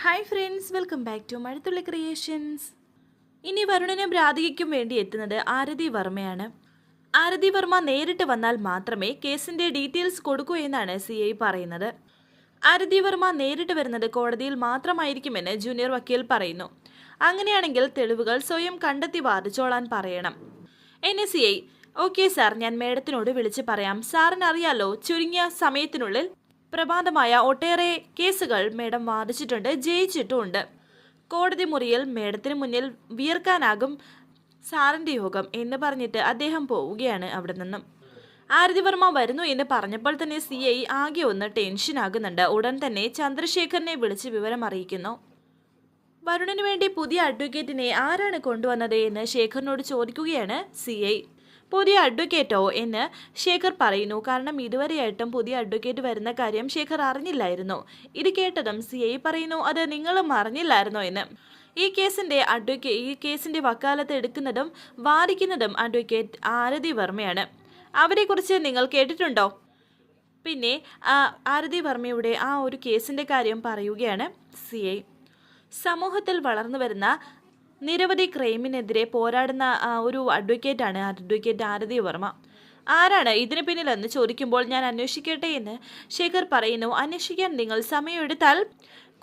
Hi friends welcome back to Mazhathulli creations ഇനി വരുണനും രാധികയ്ക്കും വേണ്ടി എത്തുന്നത് ആരതി വർമ്മയാണ്. ആരതി വർമ്മ നേരിട്ട് വന്നാൽ മാത്രമേ കേസിന്റെ ഡീറ്റെയിൽസ് കൊടുക്കൂ എന്നാണ് സി ഐ പറയുന്നത്. ആരതി വർമ്മ നേരിട്ട് വരുന്നത് കോടതിയിൽ മാത്രമായിരിക്കുമെന്ന് ജൂനിയർ വക്കീൽ പറയുന്നു. അങ്ങനെയാണെങ്കിൽ തെളിവുകൾ സ്വയം കണ്ടെത്തി വാദിച്ചോളാൻ പറയണം. N S C I okay sir ഞാൻ മേഡത്തിനോട് വിളിച്ച് പറയാം. സാറിനറിയാലോ ചുരുങ്ങിയ സമയത്തിനുള്ളിൽ പ്രഭാതമായ ഒട്ടേറെ കേസുകൾ മേഡം വാദിച്ചിട്ടുണ്ട് ജയിച്ചിട്ടുമുണ്ട്. കോടതി മുറിയിൽ മേഡത്തിന് മുന്നിൽ വിയർക്കാനാകും സാറിന്റെ യോഗം എന്ന് പറഞ്ഞിട്ട് അദ്ദേഹം പോവുകയാണ് അവിടെ നിന്നും. ആരതി വർമ്മ വരുന്നു എന്ന് പറഞ്ഞപ്പോൾ തന്നെ സി ഐ ആകെ ഒന്ന് ടെൻഷനാകുന്നുണ്ട് ഉടൻ തന്നെ ചന്ദ്രശേഖരനെ വിളിച്ച് വിവരം അറിയിക്കുന്നു. വരുണിന് വേണ്ടി പുതിയ അഡ്വക്കേറ്റിനെ ആരാണ് കൊണ്ടുവന്നത് എന്ന് ശേഖറിനോട് ചോദിക്കുകയാണ് സി പുതിയ അഡ്വക്കേറ്റോ എന്ന് ശേഖർ പറയുന്നു. കാരണം ഇതുവരെയായിട്ടും പുതിയ അഡ്വക്കേറ്റ് വരുന്ന കാര്യം ശേഖർ അറിഞ്ഞില്ലായിരുന്നു. ഇത് കേട്ടതും സി ഐ പറയുന്നു അത് നിങ്ങളും അറിഞ്ഞില്ലായിരുന്നോ എന്ന്. ഈ കേസിന്റെ അഡ്വക്കേ ഈ കേസിന്റെ വക്കാലത്ത് എടുക്കുന്നതും വാദിക്കുന്നതും അഡ്വക്കേറ്റ് ആരതി വർമ്മയാണ്. അവരെക്കുറിച്ച് നിങ്ങൾ കേട്ടിട്ടുണ്ടോ? പിന്നെ ആരതി വർമ്മയുടെ ആ ഒരു കേസിന്റെ കാര്യം പറയുകയാണ് സി ഐ. സമൂഹത്തിൽ വളർന്നു വരുന്ന നിരവധി ക്രൈമിനെതിരെ പോരാടുന്ന ഒരു അഡ്വക്കേറ്റാണ് അഡ്വക്കേറ്റ് ആരതി വർമ്മ. ആരാണ് ഇതിന് പിന്നിലെന്ന് ചോദിക്കുമ്പോൾ ഞാൻ അന്വേഷിക്കട്ടെ എന്ന് ശേഖർ പറയുന്നു. അന്വേഷിക്കാൻ നിങ്ങൾ സമയമെടുത്താൽ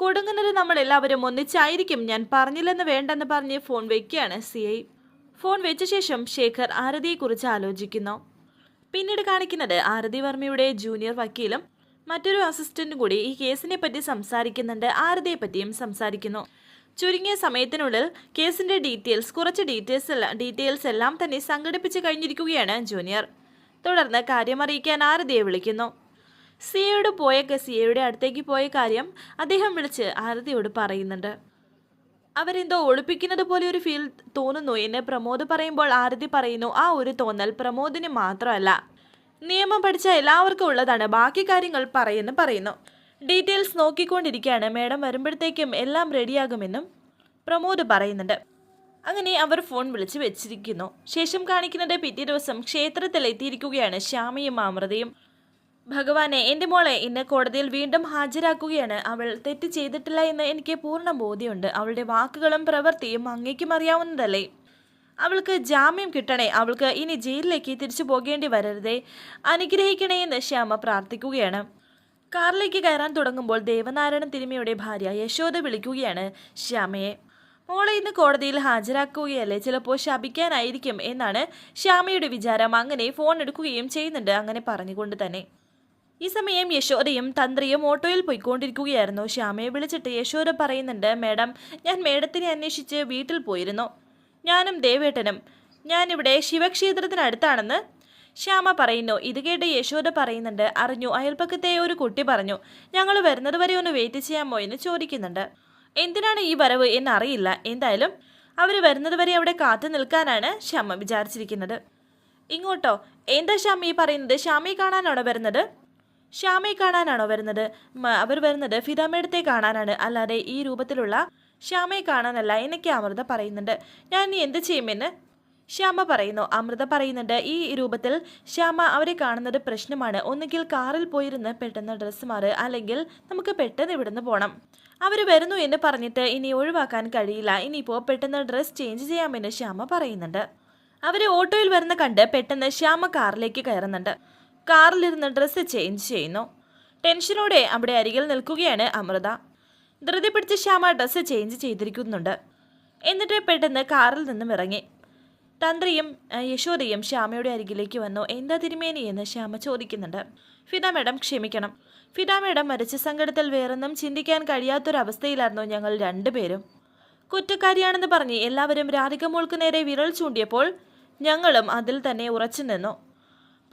കൊടുങ്ങുന്നത് നമ്മൾ എല്ലാവരും ഒന്നിച്ചായിരിക്കും. ഞാൻ പറഞ്ഞില്ലെന്ന് വേണ്ടെന്ന് പറഞ്ഞ് ഫോൺ വയ്ക്കുകയാണ് സി ഐ. ഫോൺ വെച്ച ശേഷം ശേഖർ ആരതിയെക്കുറിച്ച് ആലോചിക്കുന്നു. പിന്നീട് കാണിക്കുന്നത് ആരതി വർമ്മയുടെ ജൂനിയർ വക്കീലും മറ്റൊരു അസിസ്റ്റന്റും കൂടി ഈ കേസിനെ പറ്റി സംസാരിക്കുന്നുണ്ട്. ആരതിയെ പറ്റിയും സംസാരിക്കുന്നു. ചുരുങ്ങിയ സമയത്തിനുള്ളിൽ കേസിന്റെ ഡീറ്റെയിൽസ് കുറച്ച് ഡീറ്റെയിൽസ് എല്ലാം ഡീറ്റെയിൽസ് എല്ലാം തന്നെ സംഘടിപ്പിച്ച് കഴിഞ്ഞിരിക്കുകയാണ് ജൂനിയർ. തുടർന്ന് കാര്യം അറിയിക്കാൻ ആരതിയെ വിളിക്കുന്നു? സിയയോട് പോയ സിയയുടെ അടുത്തേക്ക് പോയ കാര്യം അദ്ദേഹം വിളിച്ച് ആരതിയോട് പറയുന്നുണ്ട്. അവരെന്തോ ഒളിപ്പിക്കുന്നത് പോലെ ഒരു ഫീൽ തോന്നുന്നു. എന്ന് പ്രമോദ് പറയുമ്പോൾ ആരതി പറയുന്നു ആ ഒരു തോന്നൽ പ്രമോദിന് മാത്രമല്ല. നിയമം പഠിച്ച എല്ലാവർക്കും ഉള്ളതാണ് ബാക്കി കാര്യങ്ങൾ പറയുന്നു പറയുന്നു. ഡീറ്റെയിൽസ് നോക്കിക്കൊണ്ടിരിക്കുകയാണ്. മേഡം വരുമ്പോഴത്തേക്കും എല്ലാം റെഡിയാകുമെന്നും പ്രമോദ് പറയുന്നുണ്ട്. അങ്ങനെ അവർ ഫോൺ വിളിച്ച് വെച്ചിരിക്കുന്നു. ശേഷം കാണിക്കുന്നത് പിറ്റേ ദിവസം ക്ഷേത്രത്തിൽ എത്തിയിരിക്കുകയാണ് ശ്യാമയും അമൃതയും. ഭഗവാനെ എന്റെ മോളെ ഇന്ന് കോടതിയിൽ വീണ്ടും ഹാജരാക്കുകയാണ്. അവൾ തെറ്റ് ചെയ്തിട്ടില്ല എന്ന് എനിക്ക് പൂർണ ബോധ്യമുണ്ട്. അവളുടെ വാക്കുകളും പ്രവൃത്തിയും അങ്ങേക്കും അറിയാവുന്നതല്ലേ? അവൾക്ക് ജാമ്യം കിട്ടണേ. അവൾക്ക് ഇനി ജയിലിലേക്ക് തിരിച്ചു പോകേണ്ടി വരരുതേ. അനുഗ്രഹിക്കണേ എന്ന് ശ്യാമ പ്രാർത്ഥിക്കുകയാണ്. കാറിലേക്ക് കയറാൻ തുടങ്ങുമ്പോൾ ദേവനാരായണൻ തിരുമയുടെ ഭാര്യ യശോദ വിളിക്കുകയാണ് ശ്യാമയെ മോളെ ഇന്ന് കോടതിയിൽ ഹാജരാക്കുകയല്ലേ? ചിലപ്പോൾ ശപിക്കാനായിരിക്കും എന്നാണ് ശ്യാമയുടെ വിചാരം. അങ്ങനെ ഫോൺ എടുക്കുകയും ചെയ്യുന്നുണ്ട്. അങ്ങനെ പറഞ്ഞുകൊണ്ട് തന്നെ. ഈ സമയം യശോദയും തന്ത്രിയും ഓട്ടോയിൽ പോയിക്കൊണ്ടിരിക്കുകയായിരുന്നു. ശ്യാമയെ വിളിച്ചിട്ട് യശോദ പറയുന്നുണ്ട് മാഡം ഞാൻ മേഡത്തിനെ അന്വേഷിച്ച് വീട്ടിൽ പോയിരുന്നു. ഞാനും ദേവേട്ടനും. ഞാനിവിടെ ശിവക്ഷേത്രത്തിനടുത്താണെന്ന് ശ്യാമ പറയുന്നു ഇത് കേട്ട് യശോദ പറയുന്നുണ്ട്. അറിഞ്ഞു അയൽപ്പക്കത്തെ ഒരു കുട്ടി പറഞ്ഞു ഞങ്ങൾ വരുന്നത് വരെ ഒന്ന് വെയിറ്റ് ചെയ്യാമോ എന്ന് ചോദിക്കുന്നുണ്ട്. എന്തിനാണ് ഈ വരവ് എന്നറിയില്ല. എന്തായാലും അവർ വരുന്നത് വരെ അവിടെ കാത്തു നിൽക്കാനാണ് ശ്യാമ വിചാരിച്ചിരിക്കുന്നത്. ഇങ്ങോട്ടോ എന്താ ശ്യാമ ഈ പറയുന്നത്? ശ്യാമയെ കാണാനാണോ വരുന്നത്? ശ്യാമയെ കാണാനാണോ വരുന്നത്? അവർ വരുന്നത് ഫിദാമേടത്തെ കാണാനാണ്. അല്ലാതെ ഈ രൂപത്തിലുള്ള ശ്യാമയെ കാണാനല്ല എന്നൊക്കെ അമൃത പറയുന്നുണ്ട്. ഞാൻ ഇനി എന്ത് ചെയ്യുമെന്ന് ശ്യാമ പറയുന്നു. അമൃത പറയുന്നുണ്ട് ഈ രൂപത്തിൽ ശ്യാമ അവരെ കാണുന്നത് പ്രശ്നമാണ്. ഒന്നുകിൽ കാറിൽ പോയിരുന്ന് പെട്ടെന്ന് ഡ്രസ്സ് മാറ് അല്ലെങ്കിൽ നമുക്ക് പെട്ടെന്ന് ഇവിടുന്ന് പോകണം അവർ വരുന്നു എന്ന് പറഞ്ഞിട്ട് ഇനി ഒഴിവാക്കാൻ കഴിയില്ല. ഇനിയിപ്പോൾ പെട്ടെന്ന് ഡ്രസ്സ് ചേഞ്ച് ചെയ്യാമെന്ന് ശ്യാമ പറയുന്നുണ്ട്. അവർ ഓട്ടോയിൽ വരുന്ന കണ്ട് പെട്ടെന്ന് ശ്യാമ കാറിലേക്ക് കയറുന്നുണ്ട്. കാറിലിരുന്ന് ഡ്രസ്സ് ചേഞ്ച് ചെയ്യുന്നു. ടെൻഷനോടെ അവിടെ അരികിൽ നിൽക്കുകയാണ് അമൃത. ധൃതി പിടിച്ച് ശ്യാമ ഡ്രസ്സ് ചേഞ്ച് ചെയ്തിരിക്കുന്നുണ്ട്. എന്നിട്ട് പെട്ടെന്ന് കാറിൽ നിന്നും ഇറങ്ങി. തന്ത്രിയും യശോദയും ശ്യാമയുടെ അരികിലേക്ക് വന്നു. എന്താ തിരുമേനി? എന്ന് ശ്യാമ ചോദിക്കുന്നുണ്ട്. ഫിദ മേഡം ക്ഷമിക്കണം. ഫിദ മേഡം മരിച്ച സങ്കടത്തിൽ വേറൊന്നും ചിന്തിക്കാൻ കഴിയാത്തൊരവസ്ഥയിലായിരുന്നു ഞങ്ങൾ രണ്ടുപേരും. കുറ്റക്കാരിയാണെന്ന് പറഞ്ഞ് എല്ലാവരും രാധിക മോൾക്ക് നേരെ വിരൽ ചൂണ്ടിയപ്പോൾ ഞങ്ങളും അതിൽ തന്നെ ഉറച്ചു നിന്നു.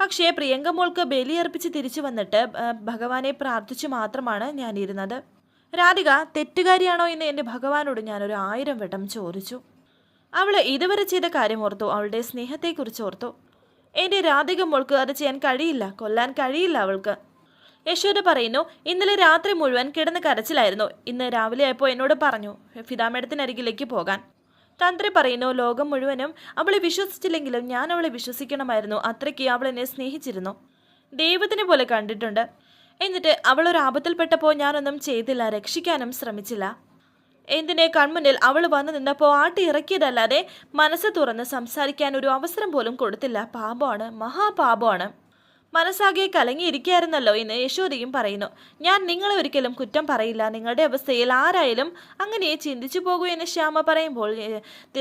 പക്ഷേ പ്രിയങ്ക മോൾക്ക് ബലിയർപ്പിച്ച് തിരിച്ചു വന്നിട്ട് ഭഗവാനെ പ്രാർത്ഥിച്ചു മാത്രമാണ് ഞാനിരുന്നത്. രാധിക തെറ്റുകാരിയാണോ? എന്ന് എന്റെ ഭഗവാനോട് ഞാനൊരു ആയിരം വട്ടം ചോദിച്ചു. അവൾ ഇതുവരെ ചെയ്ത കാര്യം ഓർത്തു അവളുടെ സ്നേഹത്തെക്കുറിച്ച് ഓർത്തു. എന്റെ രാധിക മോൾക്ക് അത് ചെയ്യാൻ കഴിയില്ല കൊല്ലാൻ കഴിയില്ല അവൾക്ക്. യശോദ പറയുന്നു ഇന്നലെ രാത്രി മുഴുവൻ കിടന്ന് കരച്ചിലായിരുന്നു. ഇന്ന് രാവിലെ ആയപ്പോൾ എന്നോട് പറഞ്ഞു ഫിദാമേടത്തിനരികിലേക്ക് പോകാൻ. തന്ത്രി പറയുന്നു ലോകം മുഴുവനും അവളെ വിശ്വസിച്ചില്ലെങ്കിലും ഞാൻ അവളെ വിശ്വസിക്കണമായിരുന്നു. അത്രയ്ക്ക് അവൾ എന്നെ സ്നേഹിച്ചിരുന്നു. ദൈവത്തിനെ പോലെ കണ്ടിട്ടുണ്ട്. എന്നിട്ട് ആപത്തിൽപ്പെട്ടപ്പോൾ ഞാനൊന്നും ചെയ്തില്ല രക്ഷിക്കാനും ശ്രമിച്ചില്ല. എന്തിനെ കൺമുന്നിൽ അവൾ വന്നു നിന്നപ്പോൾ ആട്ടി ഇറക്കിയതല്ലാതെ മനസ്സ് തുറന്ന് സംസാരിക്കാൻ ഒരു അവസരം പോലും കൊടുത്തില്ല. പാപമാണ് മഹാപാപമാണ്. മനസ്സാകെ കലങ്ങിയിരിക്കുകയായിരുന്നല്ലോ എന്ന് യശോദയും പറയുന്നു. ഞാൻ നിങ്ങളെ ഒരിക്കലും കുറ്റം പറയില്ല. നിങ്ങളുടെ അവസ്ഥയിൽ ആരായാലും അങ്ങനെ ചിന്തിച്ചു പോകൂ എന്ന് ശ്യാമ പറയുമ്പോൾ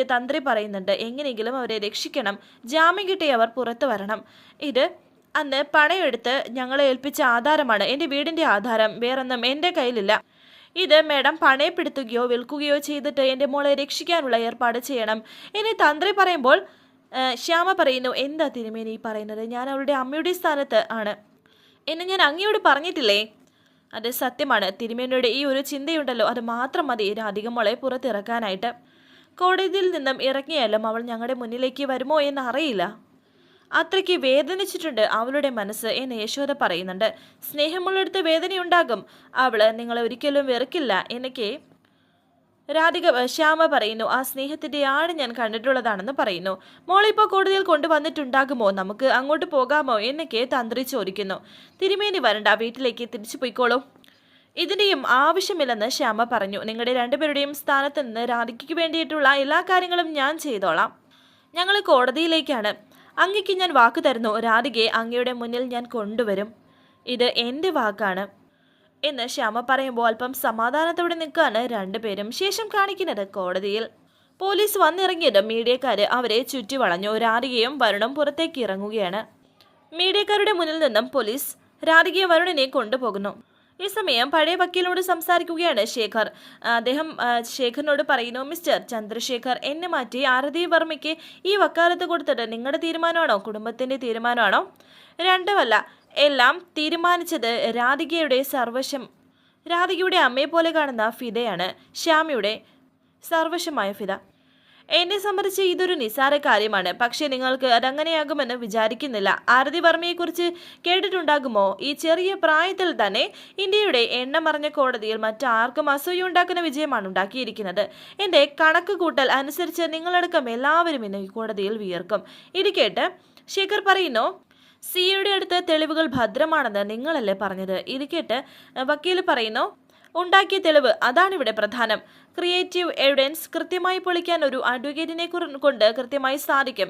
തന്ത്രി പറയുന്നുണ്ട്. എങ്ങനെയെങ്കിലും അവരെ രക്ഷിക്കണം. ജാമ്യം കിട്ടി അവർ പുറത്തു വരണം. ഇത് അന്ന് പണയെടുത്ത് ഞങ്ങളെ ഏൽപ്പിച്ച ആധാരമാണ്. എന്റെ വീടിന്റെ ആധാരം. വേറൊന്നും എന്റെ കയ്യിലില്ല. ഇത് മേഡം പണയപ്പെടുത്തുകയോ വിൽക്കുകയോ ചെയ്തിട്ട് എന്റെ മോളെ രക്ഷിക്കാനുള്ള ഏർപ്പാട് ചെയ്യണം. ഇനി തന്ത്രി പറയുമ്പോൾ ശ്യാമ പറയുന്നു എന്താ തിരുമേനി പറയുന്നത്? ഞാൻ അവളുടെ അമ്മയുടെ സ്ഥാനത്ത് ആണ്. എന്നെ ഞാൻ അങ്ങയോട് പറഞ്ഞിട്ടില്ലേ? അത് സത്യമാണ്. തിരുമേനിയുടെ ഈ ഒരു ചിന്തയുണ്ടല്ലോ. അത് മാത്രം മതി. രാധിക മോളെ പുറത്തിറക്കാനായിട്ട്. കോടതിയിൽ നിന്നും ഇറങ്ങിയാലും അവൾ ഞങ്ങളുടെ മുന്നിലേക്ക് വരുമോ എന്ന് അറിയില്ല. അത്രയ്ക്ക് വേദനിച്ചിട്ടുണ്ട് അവളുടെ മനസ്സ് എന്ന് യശോദ പറയുന്നുണ്ട്. സ്നേഹമുള്ളിടത്ത് വേദനയുണ്ടാകും. അവൾ നിങ്ങളെ ഒരിക്കലും വെറുക്കില്ല എന്നൊക്കെ രാധിക ശ്യാമ പറയുന്നു. ആ സ്നേഹത്തിന്റെ ആട് ഞാൻ കണ്ടിട്ടുള്ളതാണെന്ന് പറയുന്നു. മോളിപ്പോൾ കോടതിയിൽ കൊണ്ടുവന്നിട്ടുണ്ടാകുമോ? നമുക്ക് അങ്ങോട്ട് പോകാമോ? എന്നൊക്കെ തന്ത്രി ചോദിക്കുന്നു. തിരുമേനി വരണ്ട വീട്ടിലേക്ക് തിരിച്ചു പോയിക്കോളൂ. ഇതിന്റെയും ആവശ്യമില്ലെന്ന് ശ്യാമ പറഞ്ഞു. നിങ്ങളുടെ രണ്ടുപേരുടെയും സ്ഥാനത്ത് നിന്ന് രാധികയ്ക്ക് വേണ്ടിയിട്ടുള്ള എല്ലാ കാര്യങ്ങളും ഞാൻ ചെയ്തോളാം. ഞങ്ങൾ കോടതിയിലേക്കാണ്. അങ്ങയ്ക്ക് ഞാൻ വാക്ക് തരുന്നു. രാധികയെ അങ്ങയുടെ മുന്നിൽ ഞാൻ കൊണ്ടുവരും. ഇത് എന്റെ വാക്കാണ്. എന്ന് ശ്യാമ പറയുമ്പോൾ അല്പം സമാധാനത്തോടെ നിൽക്കാണ് രണ്ടുപേരും ശേഷം കാണിക്കുന്നത് കോടതിയിൽ. പോലീസ് വന്നിറങ്ങിയത് മീഡിയക്കാർ അവരെ ചുറ്റി വളഞ്ഞു. രാധികയും വരുണും പുറത്തേക്ക് ഇറങ്ങുകയാണ്. മീഡിയക്കാരുടെ മുന്നിൽ നിന്നും പോലീസ് രാധികയെ വരുണിനെ കൊണ്ടുപോകുന്നു. ഈ സമയം പഴയ വക്കീലിനോട് സംസാരിക്കുകയാണ് ശേഖർ. അദ്ദേഹം ശേഖറിനോട് പറയുന്നു മിസ്റ്റർ ചന്ദ്രശേഖർ എന്നെ മാറ്റി ആരതി വർമ്മയ്ക്ക് ഈ വക്കാലത്ത് കൊടുത്തിട്ട് നിങ്ങളുടെ തീരുമാനമാണോ? കുടുംബത്തിന്റെ തീരുമാനമാണോ? രണ്ടുമല്ല. എല്ലാം തീരുമാനിച്ചത് രാധികയുടെ സർവശം രാധികയുടെ അമ്മയെ പോലെ കാണുന്ന ഫിദയാണ്. ശ്യാമിയുടെ സർവശമായ ഫിദ. എന്നെ സംബന്ധിച്ച് ഇതൊരു നിസ്സാര കാര്യമാണ്. പക്ഷേ നിങ്ങൾക്ക് അതങ്ങനെയാകുമെന്ന് വിചാരിക്കുന്നില്ല. ആരതി വർമ്മയെക്കുറിച്ച് കേട്ടിട്ടുണ്ടാകുമോ? ഈ ചെറിയ പ്രായത്തിൽ തന്നെ ഇന്ത്യയുടെ എണ്ണമറിഞ്ഞ കോടതിയിൽ മറ്റാർക്കും അസൂയുണ്ടാക്കുന്ന വിജയമാണ് ഉണ്ടാക്കിയിരിക്കുന്നത്. എന്റെ കണക്ക് കൂട്ടൽ അനുസരിച്ച് നിങ്ങളടക്കം എല്ലാവരും ഇന്ന് കോടതിയിൽ വിയർക്കും. ഇത് കേട്ട് ശേഖർ പറയുന്നു സിയുടെ അടുത്ത് തെളിവുകൾ ഭദ്രമാണെന്ന് നിങ്ങളല്ലേ പറഞ്ഞത്? ഇത് കേട്ട് വക്കീൽ പറയുന്നു ഉണ്ടാക്കിയ തെളിവ് അതാണ് ഇവിടെ പ്രധാനം. ക്രിയേറ്റീവ് എവിഡൻസ് കൃത്യമായി പൊളിക്കാൻ ഒരു അഡ്വക്കേറ്റിനെ കൊണ്ട് കൃത്യമായി സാധിക്കും.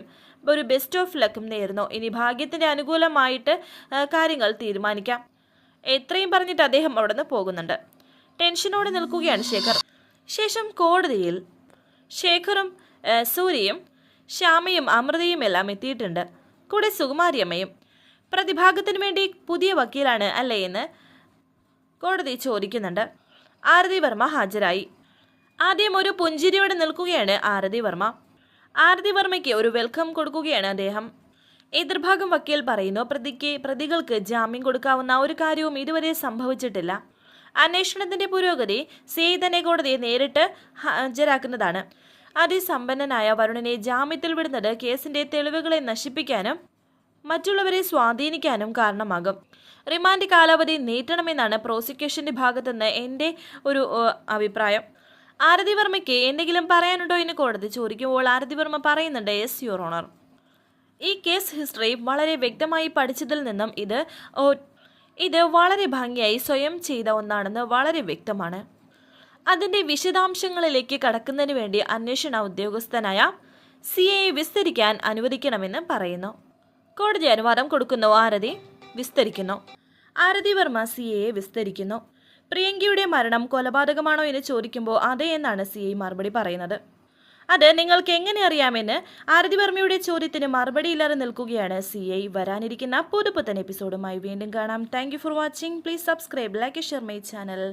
ഒരു ബെസ്റ്റ് ഓഫ് ലക്കും നേരുന്നു. ഇനി ഭാഗ്യത്തിന്റെ അനുകൂലമായിട്ട് കാര്യങ്ങൾ തീരുമാനിക്കാം. എത്രയും പറഞ്ഞിട്ട് അദ്ദേഹം അവിടെ പോകുന്നുണ്ട്. ടെൻഷനോടെ നിൽക്കുകയാണ് ശേഖർ. ശേഷം കോടതിയിൽ ശേഖറും സൂര്യയും ശ്യാമയും അമൃതയും എല്ലാം എത്തിയിട്ടുണ്ട്. കൂടെ സുകുമാരിയമ്മയും. പ്രതിഭാഗത്തിനു വേണ്ടി പുതിയ വക്കീലാണ് അല്ലേ എന്ന് കോടതി ചോദിക്കുന്നുണ്ട്. ആരതി വർമ്മ ഹാജരായി. ആദ്യം ഒരു പുഞ്ചിരിയോടെ നിൽക്കുകയാണ് ആരതി വർമ്മ. ആരതി വർമ്മയ്ക്ക് ഒരു വെൽക്കം കൊടുക്കുകയാണ് അദ്ദേഹം. എതിർഭാഗം വക്കീൽ പറയുന്നു പ്രതിക്ക് പ്രതികൾക്ക് ജാമ്യം കൊടുക്കാവുന്ന ഒരു കാര്യവും ഇതുവരെ സംഭവിച്ചിട്ടില്ല. അന്വേഷണത്തിന്റെ പുരോഗതി സേതനെ കോടതിയെ നേരിട്ട് ഹാജരാക്കുന്നതാണ്. അതിസമ്പന്നനായ വരുണനെ ജാമ്യത്തിൽ വിടുന്നത് കേസിന്റെ തെളിവുകളെ നശിപ്പിക്കാനും മറ്റുള്ളവരെ സ്വാധീനിക്കാനും കാരണമാകും. റിമാൻഡ് കാലാവധി നീട്ടണമെന്നാണ് പ്രോസിക്യൂഷന്റെ ഭാഗത്തുനിന്ന് എന്റെ ഒരു അഭിപ്രായം. ആരതി വർമ്മയ്ക്ക് എന്തെങ്കിലും പറയാനുണ്ടോ എന്ന് കോടതി ചോദിക്കുമ്പോൾ ആരതി വർമ്മ പറയുന്നുണ്ട് എസ് യുവർ ഓണർ ഈ കേസ് ഹിസ്റ്ററി വളരെ വ്യക്തമായി പഠിച്ചതിൽ നിന്നും ഇത് ഇത് വളരെ ഭംഗിയായി സ്വയം ചെയ്ത ഒന്നാണെന്ന് വളരെ വ്യക്തമാണ്. അതിന്റെ വിശദാംശങ്ങളിലേക്ക് കടക്കുന്നതിന് വേണ്ടി അന്വേഷണ ഉദ്യോഗസ്ഥനായ സി എ വിസ്തരിക്കാൻ അനുവദിക്കണമെന്ന് പറയുന്നു. കോടതി അനുവാദം കൊടുക്കുന്നു. ആരതി വിസ്തരിക്കുന്നു. ആരതി വർമ്മ സി എയെ വിസ്തരിക്കുന്നു. പ്രിയങ്കയുടെ മരണം കൊലപാതകമാണോ എന്ന് ചോദിക്കുമ്പോൾ അതെ എന്നാണ് സി ഐ മറുപടി പറയുന്നത്. അത് നിങ്ങൾക്ക് എങ്ങനെ അറിയാമെന്ന് ആരതി വർമ്മയുടെ ചോദ്യത്തിന് മറുപടിയില്ലാതെ നിൽക്കുകയാണ് സി ഐ. വരാനിരിക്കുന്ന പുതുപുത്തൻ എപ്പിസോഡുമായി വീണ്ടും കാണാം. Thank for watching please subscribe like share my channel